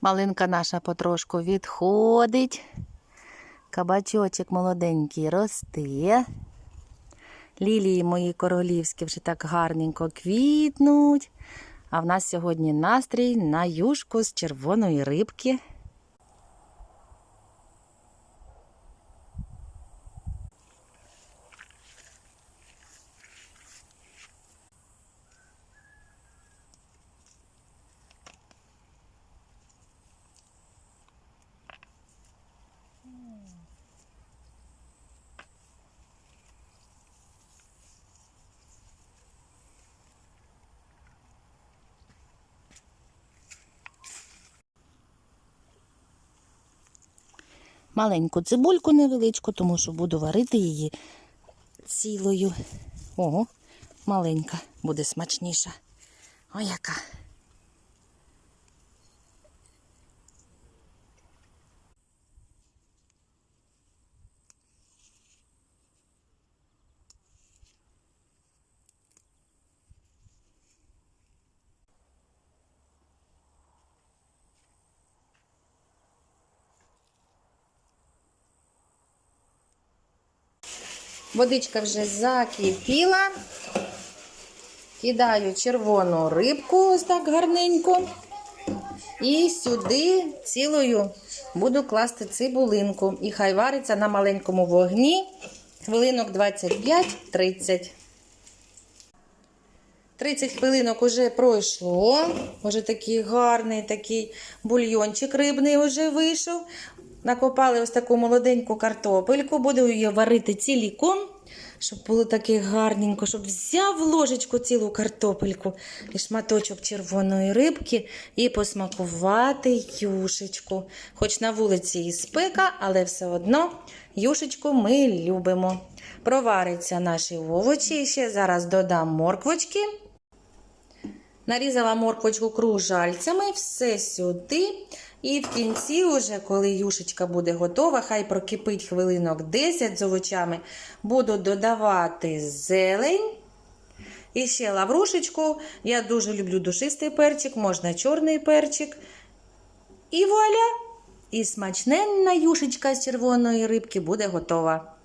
Малинка наша потрошку відходить. Кабачочок молоденький росте. Лілії мої королівські вже так гарненько квітнуть. А в нас сьогодні настрій на юшку з червоної рибки. Маленьку цибульку невеличку, тому що буду варити її цілою. Ого, маленька буде смачніша. О, яка. Водичка вже закипіла. Кидаю червону рибку, ось так гарненько. І сюди цілою буду класти цибулинку. І хай вариться на маленькому вогні хвилинок 25-30. 30 хвилинок уже пройшло. Уже такий гарний такий бульйончик рибний вже вийшов. Накопали ось таку молоденьку картопельку. Буду її варити ціліком, щоб було таке гарненько, щоб взяв ложечку цілу картопельку і шматочок червоної рибки і посмакувати юшечку. Хоч на вулиці і спека, але все одно юшечку ми любимо. Провариться наші овочі. Ще зараз додам морквочки. Нарізала морквочку кружальцями, все сюди. І в кінці, уже, коли юшечка буде готова, хай прокипить хвилинок 10 з овочами, буду додавати зелень. І ще лаврушечку. Я дуже люблю душистий перчик, можна чорний перчик. І вуаля! І смачненна юшечка з червоної рибки буде готова.